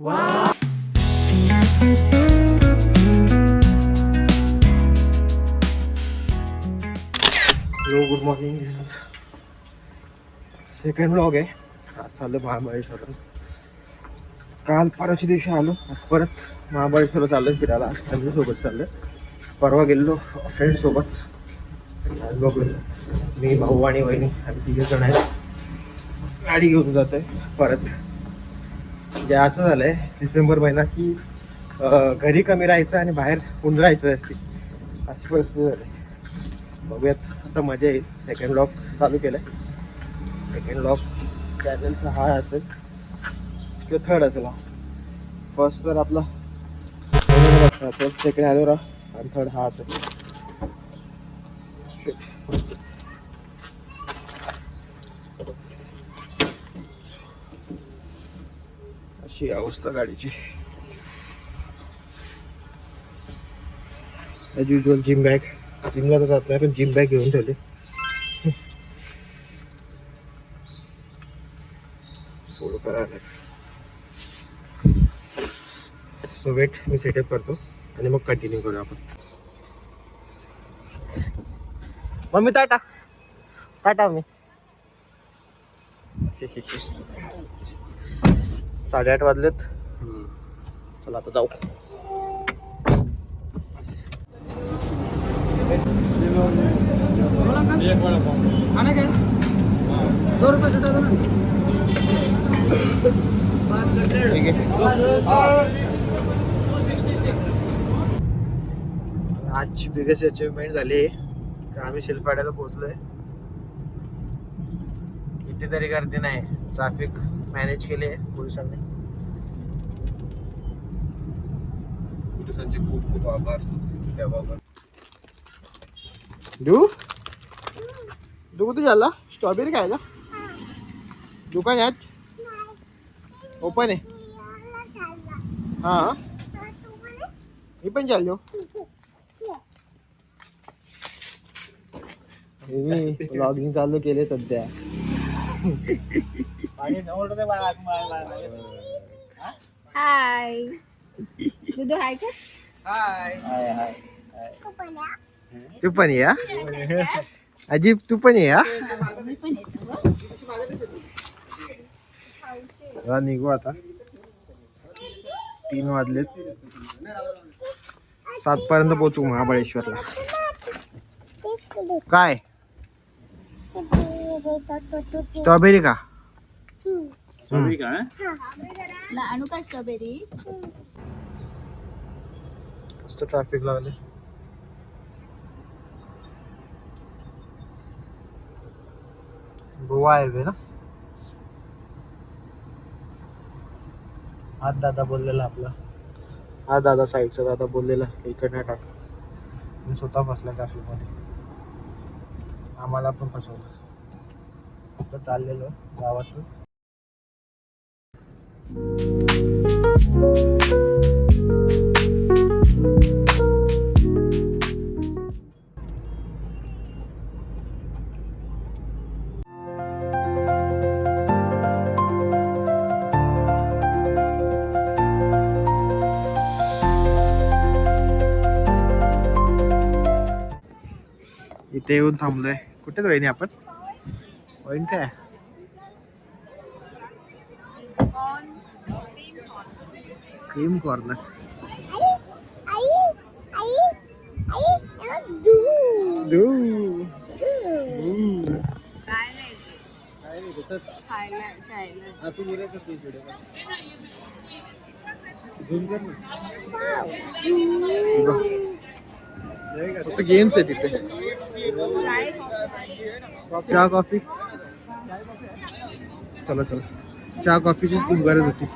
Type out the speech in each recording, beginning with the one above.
Hello good morning second blog आहे. आज चाललं महाबळेश्वर काल परवाच्या दिवशी आलो. आज परत महाबळेश्वर चाललं फिरायला. आज फॅमिलीसोबत चाललं परवा गेलेलो फ्रेंड्ससोबत आज बघूया मी भाऊ आणि वहिनी आम्ही तिघे जण आहेत. गाडी घेऊन जातोय परत. म्हणजे असं झालंय डिसेंबर महिना की घरी कमी राहायचं आणि बाहेर उंदरायचं असते अशी परिस्थिती झाली. बघूयात. आता मजा येईल. सेकंड लॉक चालू केलं आहे सेकंड लॉक चॅनलचा हा असेल किंवा थर्ड असेल हा. फर्स्ट तर आपला असेल सेकंड ॲलोरा आणि थर्ड हा असेल. अशी अवस्था गाडीची. ॲज युजल जिम बॅग जिमला तर जात नाही पण जिम बॅग घेऊन ठेवली. फोटो करायला सो वेट मी सेटअप करतो आणि मग कंटिन्यू करू आपण. मम्मी टाटा. टाटा मी साडेआठ वाजलेत. चला आता जाऊ. आजची बिगेस्ट अचिव्हमेंट झाली. का आम्ही शिलफाड्याला पोहोचलोय. किती तरी गर्दी नाही ट्रॅफिक मॅनेज केली आहे पोलिसांनी. पोलिसांचे खूप खूप आभार त्याबाबत. तू कुठे झाला स्ट्रॉबेरी खायला? दुकान यात ओपन आहे. हा. मी पण चाललो. ब्लॉगिंग चालू केले सध्या. हाय. दुधू हाय का? तू पण ये. हा? अजीब तू पण ये? हा निघू आता. तीन वाजलेत. सात पर्यंत पोहोचू महाबळेश्वरला. काय? स्ट्रॉबेरी का? ला आणू का स्ट्रॉबेरी मस्त ट्रॅफिक लागले गोवा हायवे ना. हात दादा बोललेला आपला. हा दादा साईडचा दादा बोललेला की इकडनं टाक मी स्वतः फसला ट्रॅफिकमध्ये. आम्हाला पण फसवलं. चाललेलो गावातून. इथे येऊन थांबलोय. कुठेच वहिनी आपण. वहीन काय? क्रीम कॉर्नर गेम्स आहे तिथे चहा कॉफ़ी चला चला चहा कॉफीचीच खूप गरज होती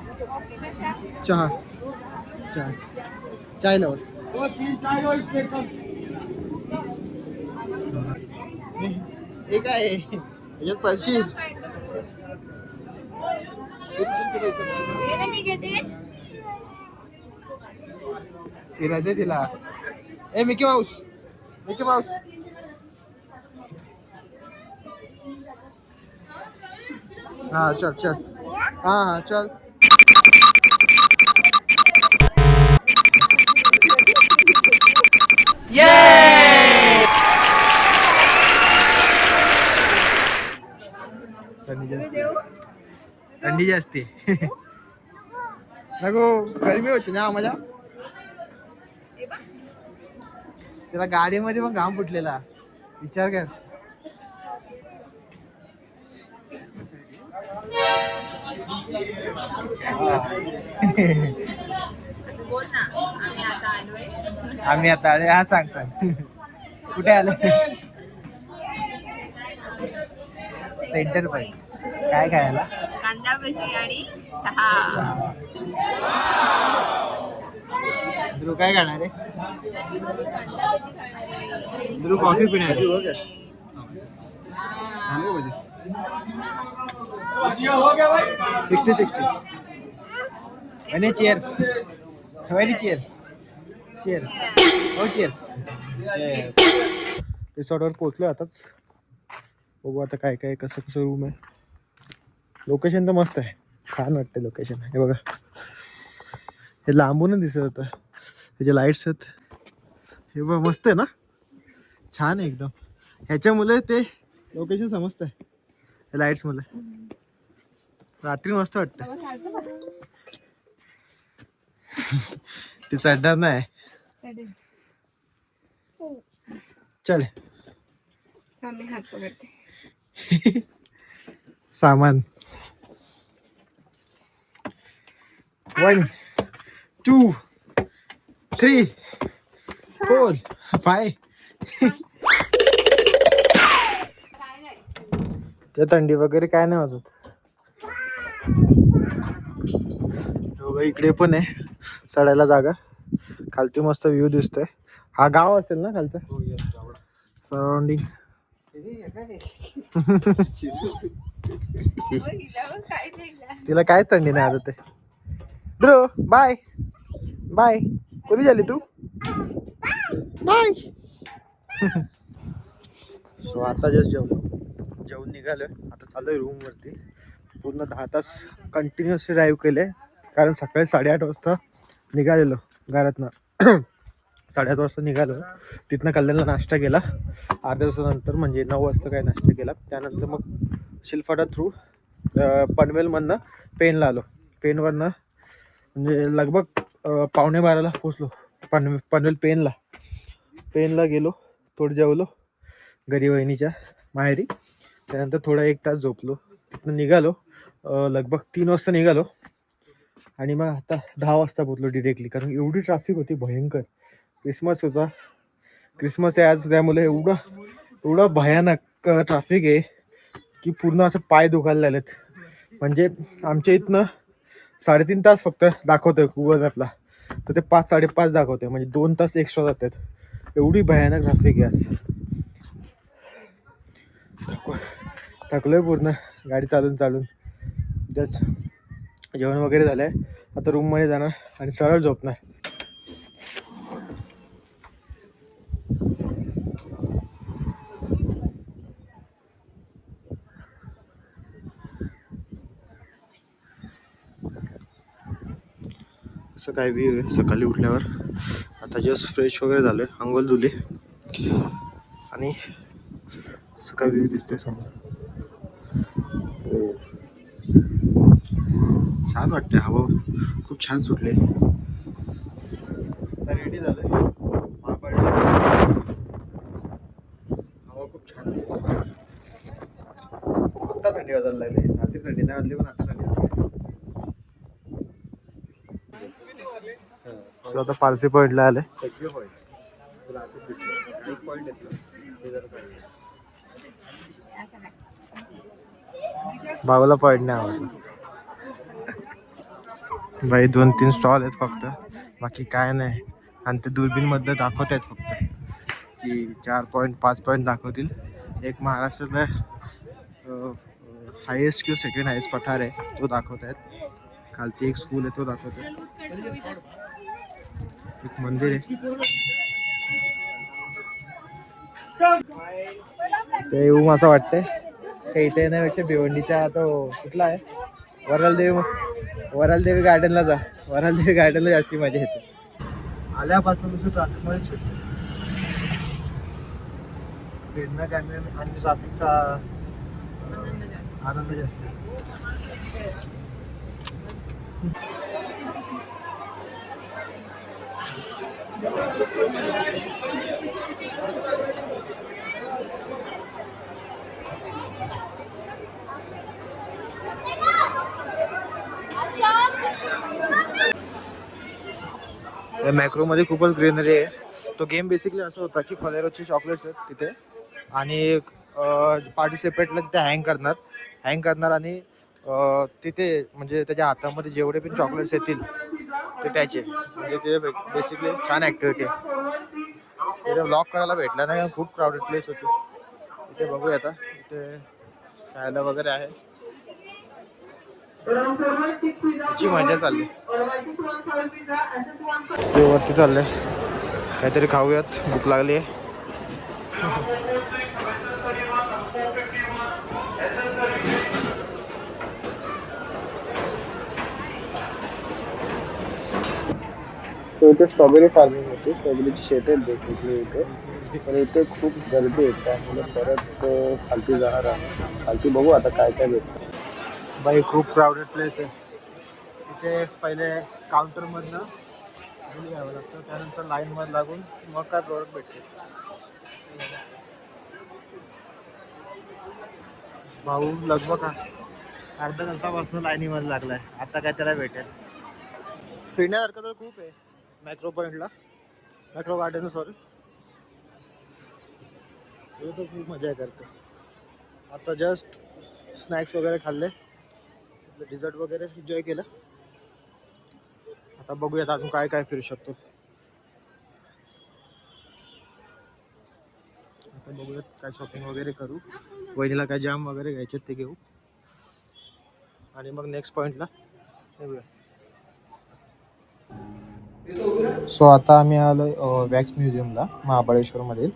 चहा चहा चाय लावा. हे काय? आहे? याच्यात पळशील. फिरायचंय तिला. ए मिकी माऊस. Mickey Mouse. हा चल चल. हा हा चल. जास्ती. नको गरमी होती ना आम्हाला. त्याला गाडीमध्ये पण घाम फुटलेला. विचार कर. बोल ना आम्ही आता आलोय. आम्ही आता आले हा सांग सांग. कुठे आले? सेंटर पॉईंट काय खायला? कांदा भजी आणि चहा. ध्रुव काय खाणार आहे? कांदा भजी खाणार आहे. ध्रुव कॉफी पिणार आहे. Sixty sixty. आणि चेअर्स व्हेरी चेअर्स चेअर्स हो चेअर्स रिसॉर्टवर पोहोचलो आताच. बघू आता काय काय कसं कसं रूम आहे. लोकेशन तर मस्त आहे. छान वाटते लोकेशन हे बघा. हे लांबूनच दिसत होतं. त्याचे लाईट्स आहेत. हे बघ मस्त आहे ना? छान आहे एकदम. ह्याच्यामुळे ते लोकेशन समजतं आहे लाईट्स मुले रात्री मस्त वाटतं ते चढणार नाही. चल. हात पकडते. सामान one two three four five त्या थंडी वगैरे काय नाही वाजत. बघा इकडे पण आहे. चढायला जागा. खालती मस्त व्ह्यू दिसतोय. हा गाव असेल ना खालचा? सराउंडिंग तिला काय थंडी नाही वाजत आहे ध्रुव बाय. बाय. कधी झाली तू? बाय. सो आता जस्ट जेवलो. जेवून निघालोय. आता चालू आहे रूमवरती पूर्ण दहा तास कंटिन्युअसली ड्राईव्ह केले कारण सकाळी साडेआठ वाजता निघालेलो घरातनं. साडेआठ वाजता निघालो. तिथनं कल्याणला नाश्ता केला. अर्ध्या तासानंतर म्हणजे नऊ वाजता काय नाश्ता केला. त्यानंतर मग शिलफाटा थ्रू पनवेलमधनं पेनला आलो. पेनवरनं म्हणजे लगभग पावणे बाराला पोचलो पनवे पनवेल पेनला पेनला गेलो. थोडं जेवलो. घरी वहिनीच्या माहेरी. त्यानंतर थोडा एक तास झोपलो. तिथनं निघालो. लगभग तीन वाजता निघालो. आणि मग आता दहा वाजता पोचलो डिरेक्टली कारण एवढी ट्रॅफिक होती भयंकर. क्रिसमस होता. क्रिसमस आहे आज त्यामुळे एवढं एवढं भयानक ट्रॅफिक आहे की पूर्ण असं पाय दुखायला लागलेत. म्हणजे आमच्या इथनं साडेतीन तास फक्त दाखवतोय गुगल मॅपला तर ते पाच साडेपाच दाखवते म्हणजे दोन तास एक्स्ट्रा जातात. एवढी भयानक ट्रॅफिक आहे आज. थक थकलोय पूर्ण. गाडी चालून चालून. जस्ट जेवण वगैरे झालं आहे आता रूममध्ये जाणार आणि सरळ झोपणार. असं काय व्ह्यू आहे. सकाळी उठल्यावर आता जस्ट फ्रेश वगैरे झालं आहे अंघोळ धुली. आणि असं काय व्ह्यू दिसतोय समोर. हो. छान वाटते हवा खूप छान सुटले. रेडी झालंय. हवा खूप छान आत्ता थंडी वाजायला लागली. रात्री थंडी नाही वाजली पण आता थंडी वाजते तो आता पारसी पॉइंटला आले भावाला पॉइंट नाही आवडला बाई दोन तीन स्टॉल आहेत फक्त. बाकी काय नाही. आणि ते दुर्बीन मधलं दाखवत आहेत फक्त. की चार पॉईंट पाच पॉईंट दाखवतील. एक महाराष्ट्रातला हायेस्ट किंवा सेकंड हायेस्ट पठार आहे तो दाखवत आहेत खालती एक स्कूल आहे तो दाखवत आहे एक मंदिर आहे. ते येऊ असं वाटतंय. ते इथे येण्यापेक्षा भिवंडीच्या तो कुठला आहे? वरालदेवी वरालदेवी गार्डनला जा. वरालदेवी गार्डनला जास्ती मजा येते. आल्यापासून दुसरं ट्रॅफिक सुटते फिरणं कॅमेरा आणि ट्रॅफिकचा आनंद जास्त मॅक्रो मध्ये मॅक्रोमध्ये खूपच ग्रीनरी आहे. तो गेम बेसिकली असं होता की फलेरोचे चॉकलेट्स आहेत तिथे. आणि पार्टिसिपेटला तिथे हँग करणार. हँग करणार आणि तिथे म्हणजे त्याच्या हातामध्ये जेवढे पण चॉकलेट्स येतील ते त्याचे. म्हणजे ते बेसिकली छान ॲक्टिव्हिटी आहे तिथे ब्लॉक करायला भेटला नाही खूप क्राऊडेड प्लेस होती. इथे बघूया आता. इथे खायला वगैरे आहे. त्याची मजा चालली. ते वरती चाललंय. काहीतरी खाऊयात. भूक लागली आहे इथे स्ट्रॉबेरी फार्मिंग होती. स्ट्रॉबेरीची शेत आहेत देखील इथे. तर इथे खूप गर्दी आहे. त्यामुळे परत खालती जाणार आहे खालती बघू आता काय काय भेटतं. बाई खूप क्राऊडेड प्लेस आहे. तिथे पहिले काउंटरमधनं बिल घ्यावं लागतं. त्यानंतर लाईनमध्ये लागून मग काय प्रोडक्ट भेटते. भाऊ लगभग अर्धा तासापासून लाईनीमध्ये लागलाय. आता काय त्याला भेटेल. फिरण्यासारखं तर खूप आहे. मॅक्रो पॉईंटला मॅक्रो गार्डन सॉरी तो तर खूप मजा करते. आता जस्ट स्नॅक्स वगैरे खाल्ले. डिझर्ट वगैरे एन्जॉय केलं. आता बघूयात अजून काय काय फिरू शकतो. आता बघूयात काय शॉपिंग वगैरे करू. वहिनीला काय जाम वगैरे घ्यायचे ते घेऊ. आणि मग नेक्स्ट पॉईंटला निघूया. सो आता आम्ही आलोय वॅक्स म्युझियमला महाबळेश्वरमधील.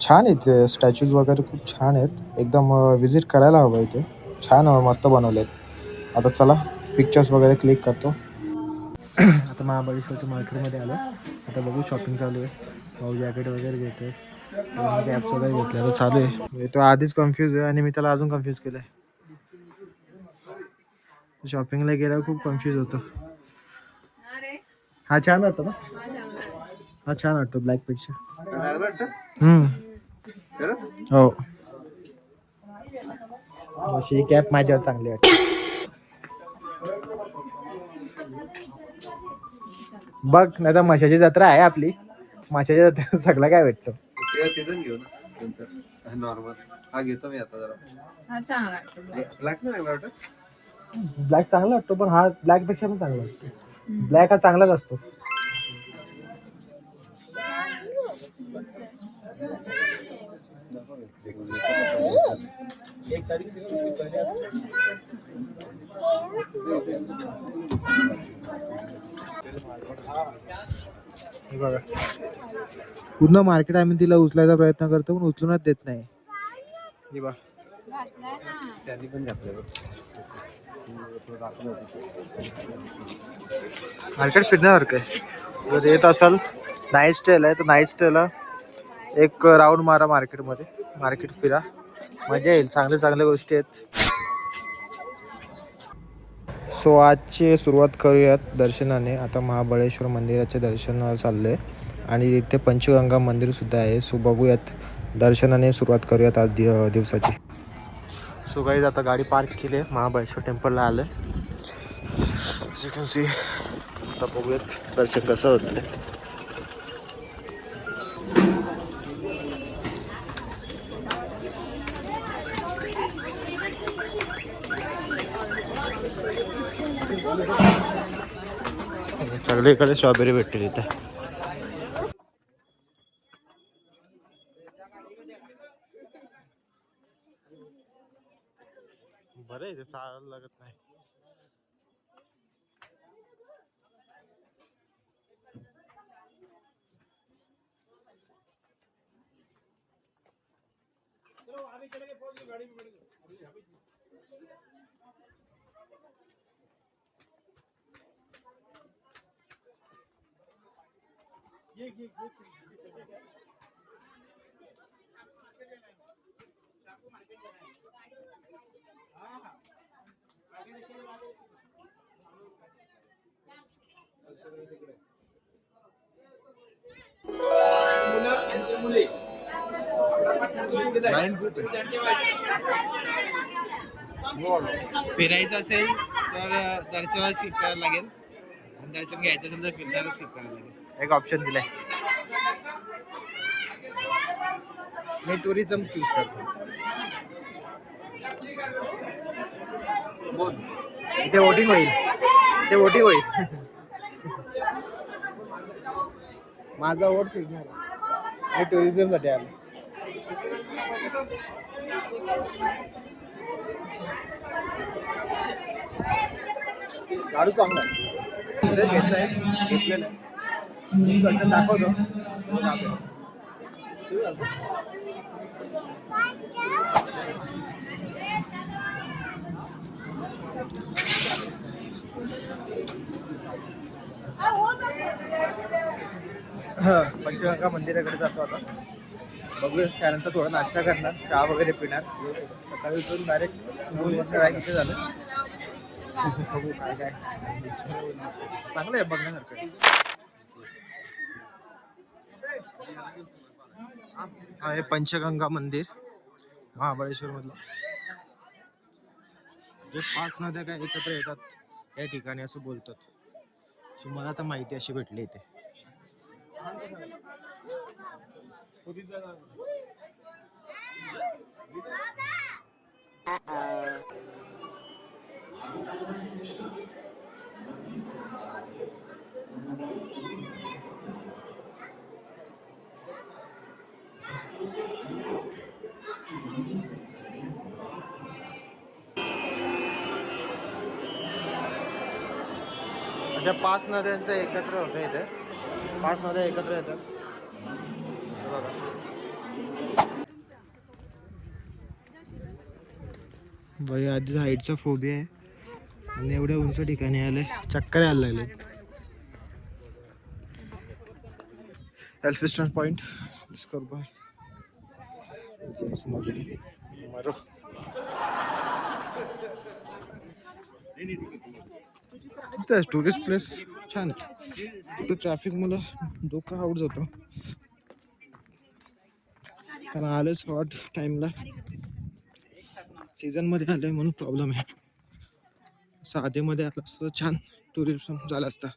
छान आहेत इथे स्टॅच्यूज वगैरे खूप छान आहेत. एकदम विजिट करायला हवं इथे. छान मस्त बनवले आहेत आता चला पिक्चर्स वगैरे क्लिक करतो. आता महाबळेश्वरच्या मार्केटमध्ये आलो आता बघू शॉपिंग चालू आहे. भाऊ जॅकेट वगैरे घेतोय. कॅप्स वगैरे घेतले. तर चालू आहे. तो आधीच कन्फ्यूज आहे आणि मी त्याला अजून कन्फ्यूज केलं आहे शॉपिंगला गेल्यावर खूप कन्फ्यूज होतो. हा छान वाटतो ना? हा छान वाटतो ब्लॅकपेक्षा हम्म. हो. अशी कॅप माझ्यावर चांगली वाटते. बघ नाही तर माशाची जत्रा आहे आपली. माशाच्या जत्रेत सगळं काय भेटतं. तिथून घेऊ ना नंतर नॉर्मल हा घेतो मी आता जरा. ब्लॅक नाही वाटत? ब्लॅक चांगला वाटतो पण हा ब्लॅकपेक्षा पण चांगला वाटतो. ब्लॅक हा चांगलाच असतो. हे बघा. पूर्ण मार्केट आम्ही तिला उचलायचा प्रयत्न करतो पण उचलूनच देत नाही. हे बघा. घातलाय ना. त्यांनी पण घातलं मार्केट फिरण्यासारखं आहे. जर येत असाल नाईट स्टेल आहे तर नाईट स्टेला एक राऊंड मारा मार्केटमध्ये मार्केट फिरा. मजा येईल. चांगल्या चांगल्या गोष्टी आहेत. सो आजची सुरुवात करूयात दर्शनाने. आता महाबळेश्वर मंदिराचे दर्शन चाललं आहे आणि इथे पंचगंगा मंदिरसुद्धा आहे. सो बघूयात. दर्शनाने सुरुवात करूयात आज दिवसाची. सो काही आता गाडी पार्क केली. आहे महाबळेश्वर टेम्पलला आलं यू कॅन सी आता बघूयात दर्शन कसं होतं ते. सगळीकडे स्ट्रॉबेरी भेटतील तिथं बरे ते सारा लागत नाही चलो आगे चले गए गाड़ी में बैठ गए ये ये ये फिरायचं असेल तर दर्शनाला स्किप करायला लागेल. आणि दर्शन घ्यायचं असेल तर फिरण्याला स्किप करायला लागेल. एक ऑप्शन दिलाय. मी टुरिझम चूज करतो. इथे वोटिंग होईल. इथे वोटिंग होईल. माझा वोट फिरणार मी टुरिझमसाठी आलो. लाडू चांगला आहे. घेतलाय घेतलेलं आहे. दाखवतो. दाखवतो. पंचगंगा मंदिराकडे जातो आता. बघूया त्यानंतर थोडा नाश्ता करणार चहा वगैरे पिणार. सकाळी उठून डायरेक्ट दोन वाजता काय इथे झालं. बघू काय काय चांगलं आहे बघण्यासारखं. हा हे पंचगंगा मंदिर महाबळेश्वर मधलं जे पाच नद्या काय एकत्र येतात या ठिकाणी असं बोलतात. मला तर माहिती अशी भेटली इथे. अशा पाच नद्यांचं एकत्र होतं इथे पाच नद्या एकत्र येतात. बघा. बाई आधीच हाईटचा फोबिया आहे. आणि एवढ्या उंच ठिकाणी आले चक्कर यायला लागले. एल्फिस्टन पॉइंट डिस्कवर बाय मरो टुरिस्ट प्लेस छान आहे. ट्रॅफिक मला डोकं आउट जातो. कारण आलंच हॉट टाईमला सीझनमध्ये आलं आहे म्हणून प्रॉब्लेम आहे. साधेमध्ये आलं असतं छान टुरिझम झालं असतं.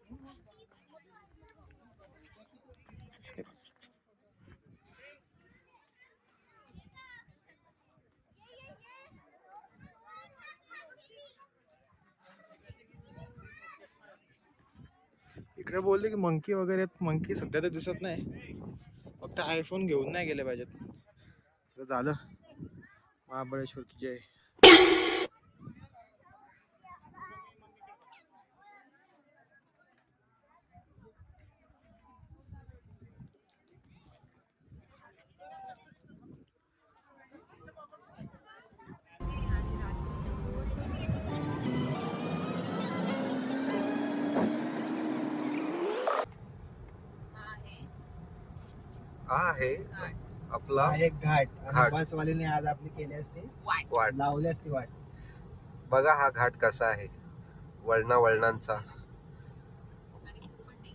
इकडे बोलले की मंकी वगैरे मंकी सध्या तर दिसत नाही. फक्त आयफोन घेऊन नाही गेले पाहिजेत. झालं. महाबळेश्वर जय. हा हा आहे आपला हा एक घाट. घाट. आणि बसवालीने आज आपली केली असते. वाट. वाट. लावली असती वाट. बघा हा घाट कसा आहे. वळणा वळणांचा.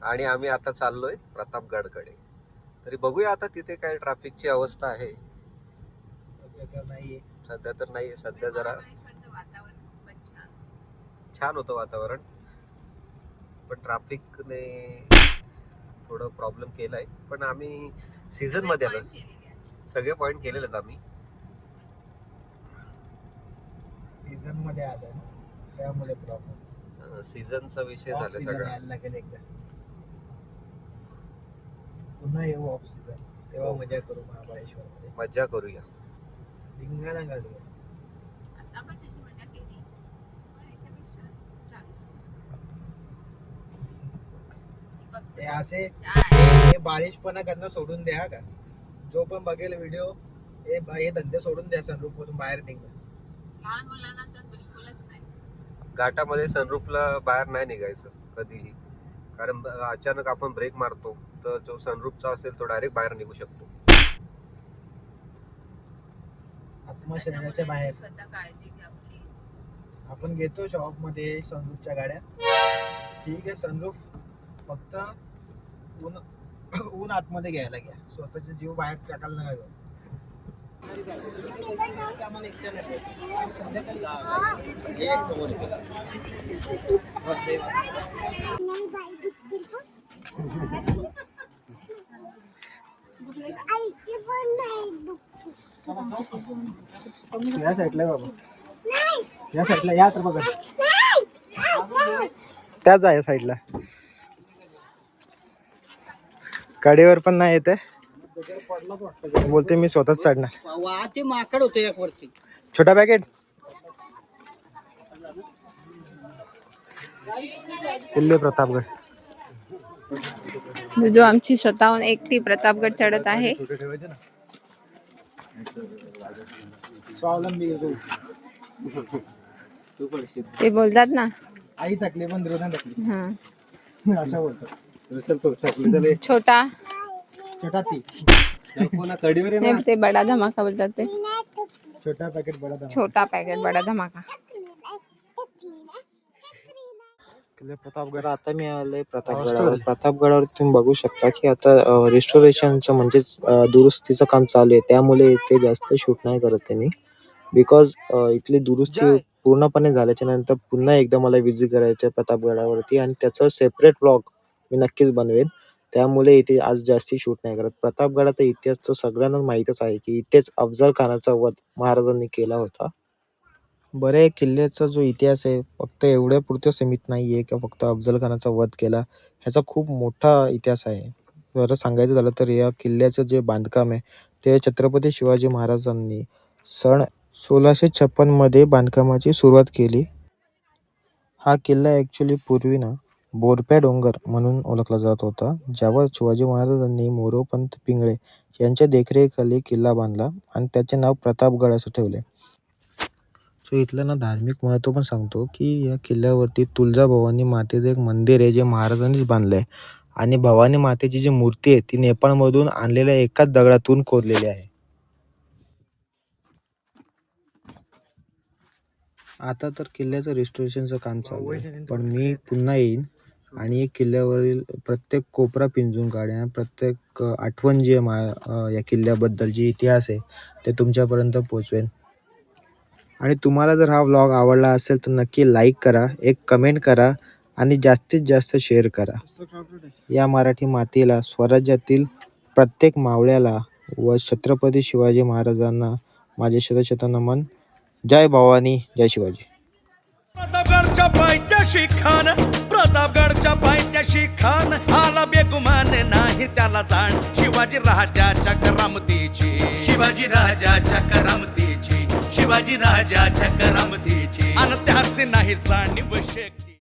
आणि आम्ही आता चाललोय प्रतापगडकडे. तरी बघूया आता तिथे काय ट्रॅफिकची अवस्था आहे. सध्या तर नाहीये. सध्या तर नाही सध्या जरा महाबळेश्वरचं वातावरण खूपच छान छान होतं वातावरण. पण ट्रॅफिकने थोडं प्रॉब्लेम केलाय. पण आम्ही सीझनमध्ये आलो. केलेली आहे. सगळे पॉइंट केलेलेत आम्ही. सीझनमध्ये आलं. त्यामुळे प्रॉब्लेम सीझनचा विषय झाला सगळा. यायला लागेल एकदा. पुन्हा येऊ ऑफ सीझन तेव्हा हो. मजा करू महाबळेश्वर मध्ये मज्जा करूया. धिंगाणा घालू आता पण त्याची मजा केली पण याच्यापेक्षा जास्त ती बघते हे असे हे बालिशपणा करणं सोडून द्या का? जो पण बघेल व्हिडिओ हे हे धंदे सोडून द्या सनरूप मधून बाहेर निघा लहान मुलांना तर बिलकुलच नाही. घाटामध्ये सनरूफला बाहेर नाही निघायचं कधीही. कारण ब- अचानक आपण ब्रेक मारतो तर जो सनरूफचा असेल तो डायरेक्ट बाहेर निघू शकतो. आत्मा शरीराच्या बाहेर. स्वतः काळजी घ्या प्लीज आपण घेतो शॉपमध्ये सनरूफच्या गाड्या. ठीक आहे सनरूफ फक्त ऊन ऊन आतमध्ये घ्यायला घ्या. स्वतःचे जीव बाहेर टाकायला नका घेऊ. या साईडला बाबा. या साईडला या तर बघा. त्याच आहे साईडला कडेवर पण नाही येते बोलते मी स्वतःच चढणार. वा ते माकड होते एक वरती. छोटा पॅकेट किल्ले प्रतापगड. जो आमची स्वतःहून एकटी प्रतापगड चढत आहे. स्वावलंबी ते. बोलतात ना. आई थकली पण दुर्योधन थकली. हं. असं बोलतो छोटा. छोटा ती. नाही, ते बडा धमाका बोलतात ते. छोटा पॅकेट बडा छोटा पॅकेट बडा धमाका. किल्ले प्रतापगड आता मी आलोय प्रतापगडावर. प्रतापगडावर तुम्ही बघू शकता की आता रेस्टोरेशनचं म्हणजेच अ, दुरुस्तीचं काम चालू आहे. त्यामुळे इथे जास्त शूट नाही करत आहे मी. बिकॉज इथली दुरुस्ती पूर्णपणे झाल्याच्यानंतर पुन्हा एकदा मला विजिट करायचं आहे प्रतापगडावरती. आणि त्याचं सेपरेट ब्लॉग मी नक्कीच बनवेन. त्यामुळे इथे आज जास्ती शूट नाही करत. प्रतापगडाचा इतिहास तर सगळ्यांना माहीतच आहे की इथेच अफजल खानाचा वध महाराजांनी केला होता. बरे किल्ल्याचा जो इतिहास आहे फक्त एवढ्या पुरतं सीमित नाही आहे की फक्त अफजल खानाचा वध केला ह्याचा खूप मोठा इतिहास आहे. जर सांगायचं झालं तर या किल्ल्याचं जे बांधकाम आहे ते छत्रपती शिवाजी महाराजांनी सन सोळाशे छप्पनमध्ये बांधकामाची सुरुवात केली. हा किल्ला ॲक्च्युली पूर्वी ना बोरप्या डोंगर म्हणून ओळखला जात होता ज्यावर शिवाजी महाराजांनी मोरोपंत पिंगळे यांच्या देखरेखीखाली किल्ला बांधला आणि त्याचे नाव प्रतापगड असं ठेवले. सो इथलं ना धार्मिक महत्त्व पण सांगतो की या किल्ल्यावरती तुळजाभवानी मातेचं एक मंदिर आहे जे महाराजांनीच बांधलं आहे आणि भवानी मातेची जी मूर्ती आहे ती नेपाळमधून आणलेल्या एकाच दगडातून कोरलेली आहे. आता तर किल्ल्याचं रिस्टोरेशनचं काम चालू आहे पण मी पुन्हा येईन. आणि किल्ल्यावरील प्रत्येक कोपरा पिंजून काढेन आणि प्रत्येक आठवण जी आहे मा या किल्ल्याबद्दल जी इतिहास आहे ते तुमच्यापर्यंत पोचवेन आणि तुम्हाला जर हा व्लॉग आवडला असेल तर नक्की लाईक करा एक कमेंट करा आणि जास्तीत जास्त शेअर करा. या मराठी मातीला स्वराज्यातील प्रत्येक मावळ्याला व छत्रपती शिवाजी महाराजांना माझे शतशत नमन जय भवानी जय शिवाजी. प्रतापगडच्या पायथ्याशी खान प्रतापगडच्या पायथ्याशी खान आला बेगुमान नाही त्याला जाण. शिवाजी राजाच्या करामतीची. शिवाजी राजाच्या करामतीची. शिवाजी राजाच्या करामतीची. आणि त्याचे नाही जाणीव शेख.